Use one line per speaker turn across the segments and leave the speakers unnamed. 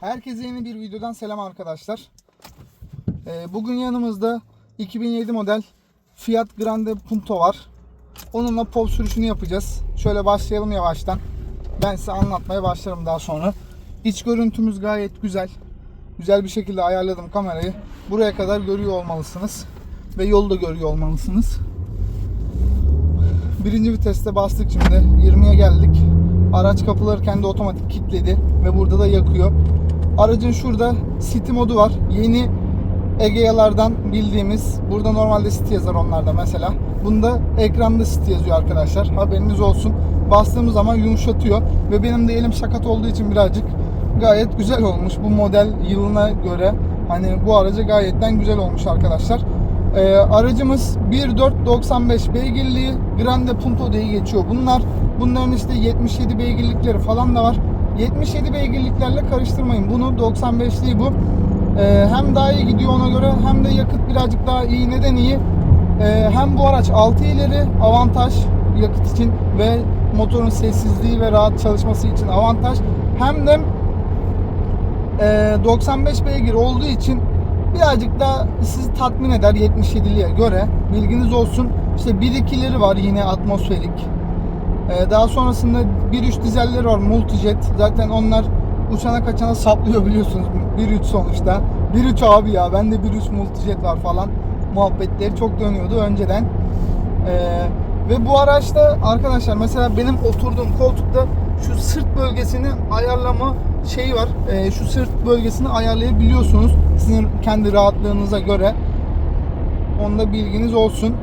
Herkese yeni bir videodan selam arkadaşlar. Ee, bugün yanımızda 2007 model Fiat Grande Punto var. Onunla pov sürüşünü yapacağız. Şöyle başlayalım yavaştan. Ben size anlatmaya başlarım daha sonra. İç görüntümüz gayet güzel. Güzel bir şekilde ayarladım kamerayı. Buraya kadar görüyor olmalısınız. Ve yolu da görüyor olmalısınız. Birinci viteste bastık şimdi. 20'ye geldik. Araç kapıları kendi otomatik kilitledi ve burada da yakıyor. Aracın şurada City modu var. Yeni Egea'lardan bildiğimiz. Burada normalde City yazar onlarda mesela. Bunda ekranda City yazıyor arkadaşlar. Haberiniz olsun. Bastığımız zaman yumuşatıyor. Ve benim de elim sakat olduğu için birazcık gayet güzel olmuş. Bu model yılına göre hani bu araca gayetten güzel olmuş arkadaşlar. Ee, aracımız 1.495 beygirliği Grande Punto diye geçiyor bunlar. Bunların işte 77 beygirlikleri falan da var. 77 beygirliklerle karıştırmayın. Bunu 95'liği bu. Ee, hem daha iyi gidiyor ona göre hem de yakıt birazcık daha iyi. Neden iyi? Ee, hem bu araç 6 ileri avantaj yakıt için ve motorun sessizliği ve rahat çalışması için avantaj. Hem de e, 95 beygir olduğu için birazcık da sizi tatmin eder 77'liye göre. Bilginiz olsun. İşte 1.2'leri var yine atmosferik. Ee, daha sonrasında 1.3 dizelleri var multijet. Zaten onlar uçana kaçana saplıyor biliyorsunuz. 1.3 sonuçta. 1.3 abi ya bende 1.3 multijet var falan. Muhabbetleri çok dönüyordu önceden. Ee, ve bu araçta arkadaşlar mesela benim oturduğum koltukta şu sırt bölgesini ayarlama şeyi var. Ee, şu sırt bölgesini ayarlayabiliyorsunuz. Sizin kendi rahatlığınıza göre. Onda bilginiz olsun.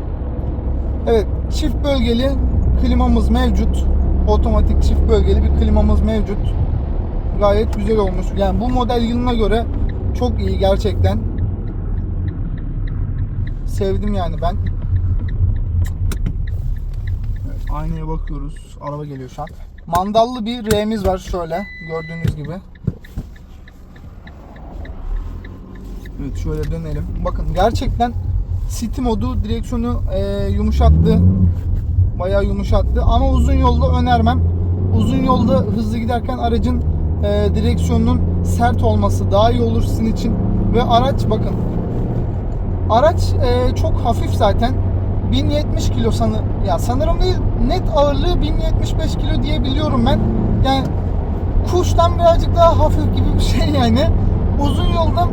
Evet çift bölgeli klimamız mevcut. Otomatik çift bölgeli bir klimamız mevcut. Gayet güzel olmuş. Yani bu model yılına göre çok iyi gerçekten. Sevdim yani ben. Evet, aynaya bakıyoruz. Araba geliyor şu an. Mandallı bir R'miz var şöyle gördüğünüz gibi. Evet şöyle dönelim. Bakın gerçekten City modu direksiyonu e, yumuşattı. Bayağı yumuşattı ama uzun yolda önermem. Uzun yolda hızlı giderken aracın e, direksiyonunun sert olması daha iyi olur sizin için. Ve araç bakın. Araç e, çok hafif zaten. 1070 kilo sanı ya sanırım değil net ağırlığı 1075 kilo diye biliyorum ben. Yani kuştan birazcık daha hafif gibi bir şey yani. Uzun yolda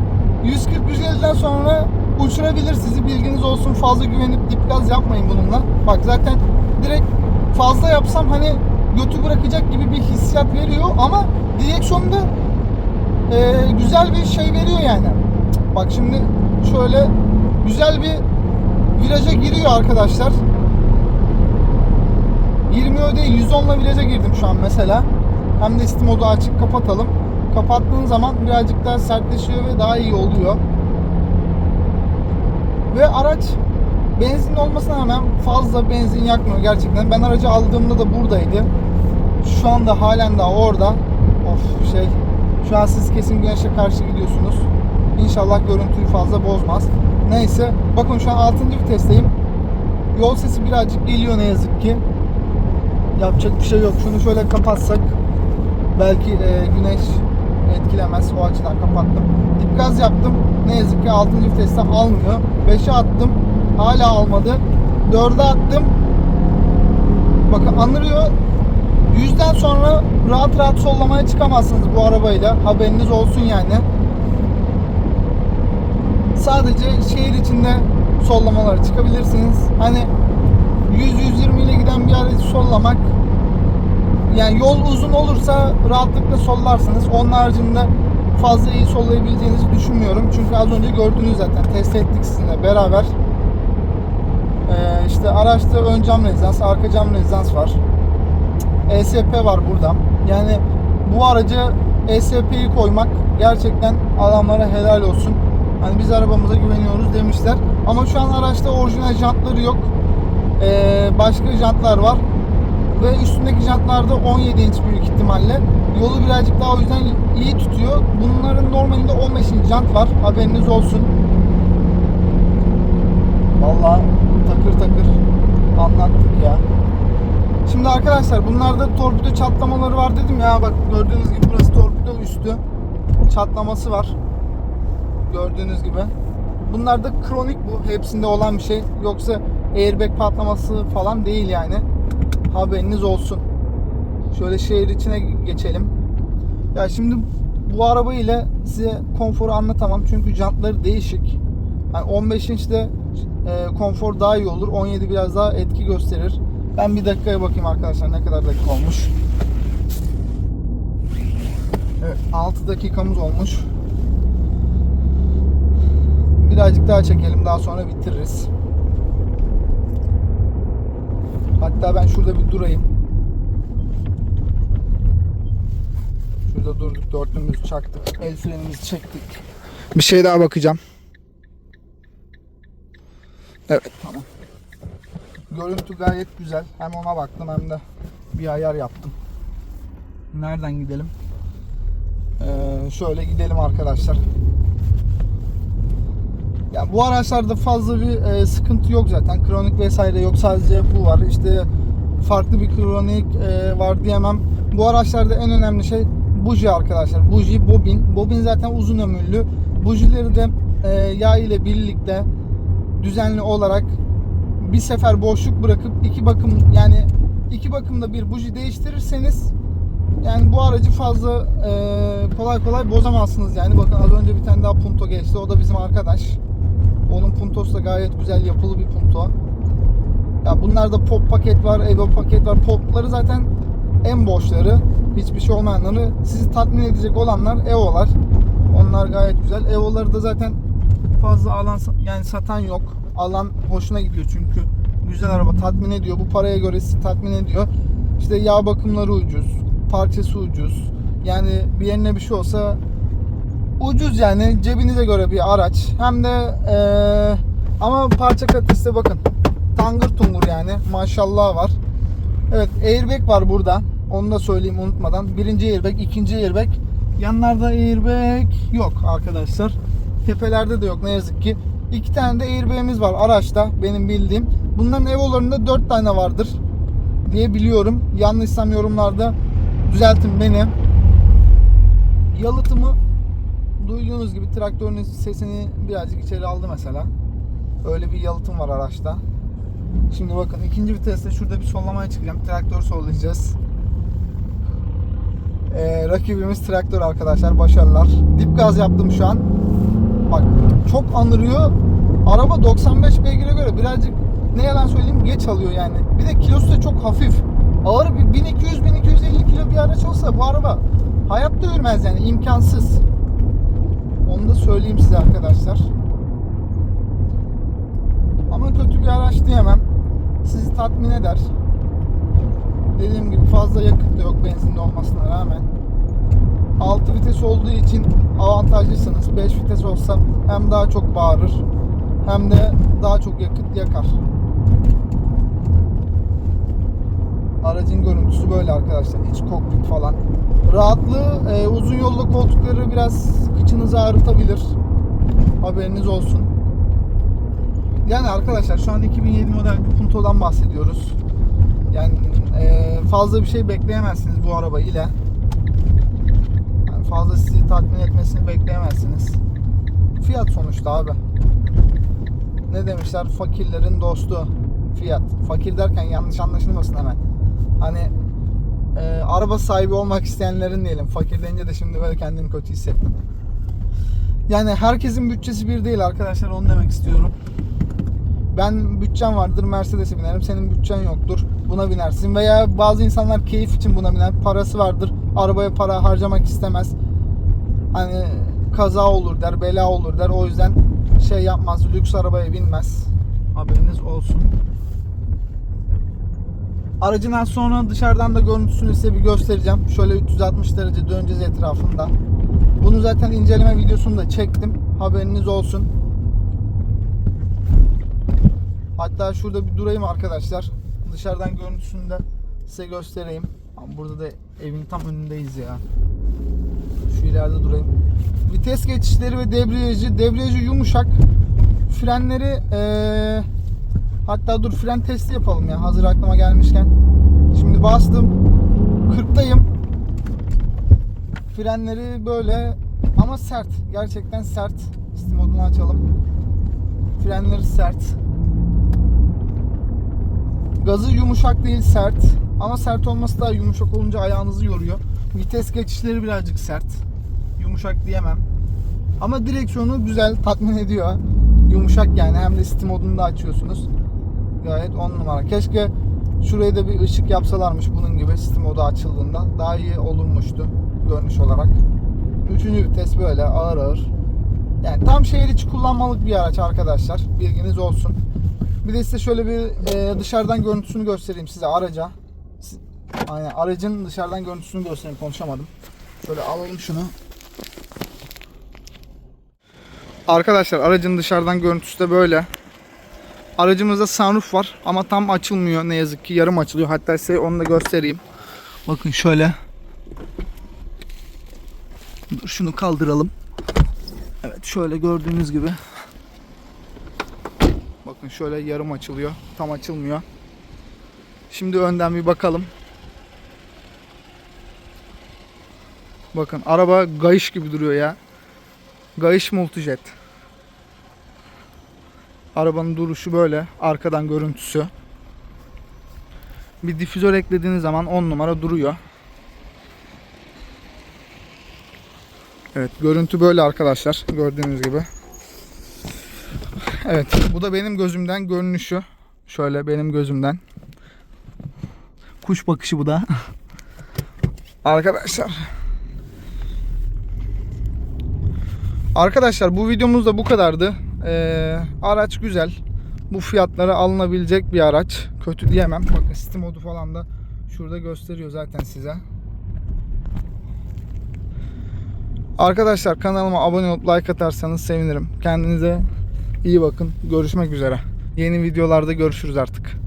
140-150'den sonra uçurabilir sizi bilginiz olsun. Fazla güvenip dip gaz yapmayın bununla. Bak zaten direkt fazla yapsam hani götü bırakacak gibi bir hissiyat veriyor ama direksiyonda e, güzel bir şey veriyor yani. Bak şimdi şöyle güzel bir viraja giriyor arkadaşlar. 20 değil 110 ile viraja girdim şu an mesela. Hem de Steam modu açık kapatalım. Kapattığın zaman birazcık daha sertleşiyor ve daha iyi oluyor. Ve araç benzin olmasına rağmen fazla benzin yakmıyor gerçekten. Ben aracı aldığımda da buradaydı. Şu anda halen daha orada. Of şey. Şu an siz kesin güneşe karşı gidiyorsunuz. İnşallah görüntüyü fazla bozmaz. Neyse. Bakın şu an 6. vitesteyim. Yol sesi birazcık geliyor ne yazık ki. Yapacak bir şey yok. Şunu şöyle kapatsak belki e, güneş etkilemez. O açıdan kapattım. Dip gaz yaptım. Ne yazık ki 6. viteste almıyor. 5'e attım. Hala almadı. 4'e attım. Bakın anırıyor. Yüzden sonra rahat rahat sollamaya çıkamazsınız bu arabayla. Haberiniz olsun yani. Sadece şehir içinde sollamalara çıkabilirsiniz. Hani 100-120 ile giden bir aracı sollamak yani yol uzun olursa rahatlıkla sollarsınız. Onun haricinde fazla iyi sollayabileceğinizi düşünmüyorum. Çünkü az önce gördünüz zaten. Test ettik sizinle beraber. Ee, işte araçta ön cam rezidans, arka cam rezidans var. ESP var burada. Yani bu araca ESP'yi koymak gerçekten adamlara helal olsun. Hani biz arabamıza güveniyoruz demişler. Ama şu an araçta orijinal jantları yok. Ee, başka jantlar var. Ve üstündeki jantlarda 17 inç büyük ihtimalle. Yolu birazcık daha o yüzden iyi tutuyor. Bunların normalinde 15 inç jant var. Haberiniz olsun. Vallahi takır takır anlattık ya. Şimdi arkadaşlar bunlarda torpido çatlamaları var dedim ya bak gördüğünüz gibi burası torpido üstü. çatlaması var. Gördüğünüz gibi. Bunlar da kronik bu. Hepsinde olan bir şey. Yoksa airbag patlaması falan değil yani. Haberiniz olsun. Şöyle şehir içine geçelim. Ya şimdi bu araba ile size konforu anlatamam. Çünkü jantları değişik. Yani 15 inçte e, konfor daha iyi olur. 17 biraz daha etki gösterir. Ben bir dakikaya bakayım arkadaşlar ne kadar dakika olmuş. Evet 6 dakikamız olmuş. Birazcık daha çekelim daha sonra bitiririz. Hatta ben şurada bir durayım. Şurada durduk dörtlüğümüzü çaktık. El frenimizi çektik. Bir şey daha bakacağım. Evet tamam. Görüntü gayet güzel. Hem ona baktım hem de bir ayar yaptım. Nereden gidelim? Ee, şöyle gidelim arkadaşlar. Ya bu araçlarda fazla bir e, sıkıntı yok zaten. Kronik vesaire yok. Sadece bu var. İşte farklı bir kronik e, var diyemem. Bu araçlarda en önemli şey buji arkadaşlar. Buji, bobin. Bobin zaten uzun ömürlü. Bujileri de e, yağ ile birlikte düzenli olarak bir sefer boşluk bırakıp iki bakım yani iki bakımda bir buji değiştirirseniz yani bu aracı fazla e, kolay kolay bozamazsınız yani. Bakın az önce bir tane daha Punto geçti. O da bizim arkadaş. Onun Punto'su da gayet güzel yapılı bir Punto. Ya bunlarda pop paket var, Evo paket var. Popları zaten en boşları. Hiçbir şey olmayanları. Sizi tatmin edecek olanlar Evo'lar. Onlar gayet güzel. Evo'ları da zaten fazla alan yani satan yok. Alan hoşuna gidiyor çünkü güzel araba tatmin ediyor. Bu paraya göre sizi tatmin ediyor. İşte yağ bakımları ucuz, parçası ucuz. Yani bir yerine bir şey olsa ucuz yani cebinize göre bir araç. Hem de eee, ama parça kalitesi de bakın. Tangır tungur yani maşallah var. Evet airbag var burada. Onu da söyleyeyim unutmadan. Birinci airbag, ikinci airbag. Yanlarda airbag yok arkadaşlar. Tepelerde de yok ne yazık ki. İki tane de airbag'imiz var araçta benim bildiğim. Bunların Evo'larında dört tane vardır diye biliyorum. Yanlışsam yorumlarda düzeltin beni. Yalıtımı duyduğunuz gibi traktörün sesini birazcık içeri aldı mesela. Öyle bir yalıtım var araçta. Şimdi bakın ikinci viteste şurada bir sollamaya çıkacağım. Traktör sollayacağız. Ee, rakibimiz traktör arkadaşlar. Başarılar. Dip gaz yaptım şu an. Bak çok anırıyor. Araba 95 beygire göre birazcık ne yalan söyleyeyim geç alıyor yani. Bir de kilosu da çok hafif. Ağır bir 1200-1250 kilo bir araç olsa bu araba hayatta yürümez yani imkansız. Onu da söyleyeyim size arkadaşlar. Ama kötü bir araç diyemem. Sizi tatmin eder. Dediğim gibi fazla yakıt da yok benzinde olmasına rağmen. 6 vites olduğu için avantajlısınız. 5 vites olsa hem daha çok bağırır hem de daha çok yakıt yakar. Aracın görüntüsü böyle arkadaşlar. İç kokpit falan. Rahatlığı e, uzun yolda koltukları biraz kıçınızı ağrıtabilir. Haberiniz olsun. Yani arkadaşlar şu an 2007 model bir Punto'dan bahsediyoruz. Yani e, fazla bir şey bekleyemezsiniz bu araba ile. Yani fazla sizi tatmin etmesini bekleyemezsiniz. Fiyat sonuçta abi. Ne demişler? Fakirlerin dostu. Fiyat. Fakir derken yanlış anlaşılmasın hemen. Hani e, araba sahibi olmak isteyenlerin diyelim. Fakir deyince de şimdi böyle kendimi kötü hissettim. Yani herkesin bütçesi bir değil arkadaşlar onu demek istiyorum. Ben bütçem vardır Mercedes'e binerim. Senin bütçen yoktur. Buna binersin. Veya bazı insanlar keyif için buna biner. Parası vardır. Arabaya para harcamak istemez. Hani kaza olur der, bela olur der. O yüzden şey yapmaz. Lüks arabaya binmez. Haberiniz olsun. Aracın az sonra dışarıdan da görüntüsünü size bir göstereceğim. Şöyle 360 derece döneceğiz etrafında. Bunu zaten inceleme videosunu da çektim. Haberiniz olsun. Hatta şurada bir durayım arkadaşlar. Dışarıdan görüntüsünü de size göstereyim. Burada da evin tam önündeyiz ya. İleride durayım. Vites geçişleri ve debriyajı. Debriyajı yumuşak. Frenleri eee, hatta dur fren testi yapalım ya hazır aklıma gelmişken. Şimdi bastım. 40'tayım. Frenleri böyle ama sert. Gerçekten sert. Steam modunu açalım. Frenleri sert. Gazı yumuşak değil sert. Ama sert olması da yumuşak olunca ayağınızı yoruyor. Vites geçişleri birazcık sert. Yumuşak diyemem. Ama direksiyonu güzel, tatmin ediyor. Yumuşak yani. Hem de Steam modunu da açıyorsunuz. Gayet 10 numara. Keşke şuraya da bir ışık yapsalarmış bunun gibi Steam modu açıldığında. Daha iyi olurmuştu görünüş olarak. Üçüncü vites böyle ağır ağır. Yani tam şehir içi kullanmalık bir araç arkadaşlar. Bilginiz olsun. Bir de size şöyle bir e, dışarıdan görüntüsünü göstereyim size araca. Aynen aracın dışarıdan görüntüsünü göstereyim konuşamadım. Şöyle alalım şunu. Arkadaşlar aracın dışarıdan görüntüsü de böyle. Aracımızda sunroof var ama tam açılmıyor ne yazık ki yarım açılıyor. Hatta size onu da göstereyim. Bakın şöyle. Dur şunu kaldıralım. Evet şöyle gördüğünüz gibi. Bakın şöyle yarım açılıyor. Tam açılmıyor. Şimdi önden bir bakalım. Bakın araba gayış gibi duruyor ya. Gayış Multijet. Arabanın duruşu böyle. Arkadan görüntüsü. Bir difüzör eklediğiniz zaman 10 numara duruyor. Evet görüntü böyle arkadaşlar. Gördüğünüz gibi. Evet bu da benim gözümden görünüşü. Şöyle benim gözümden. Kuş bakışı bu da. Arkadaşlar. Arkadaşlar bu videomuz da bu kadardı. Ee, araç güzel. Bu fiyatlara alınabilecek bir araç. Kötü diyemem. Bakın Steam modu falan da şurada gösteriyor zaten size. Arkadaşlar kanalıma abone olup like atarsanız sevinirim. Kendinize iyi bakın. Görüşmek üzere. Yeni videolarda görüşürüz artık.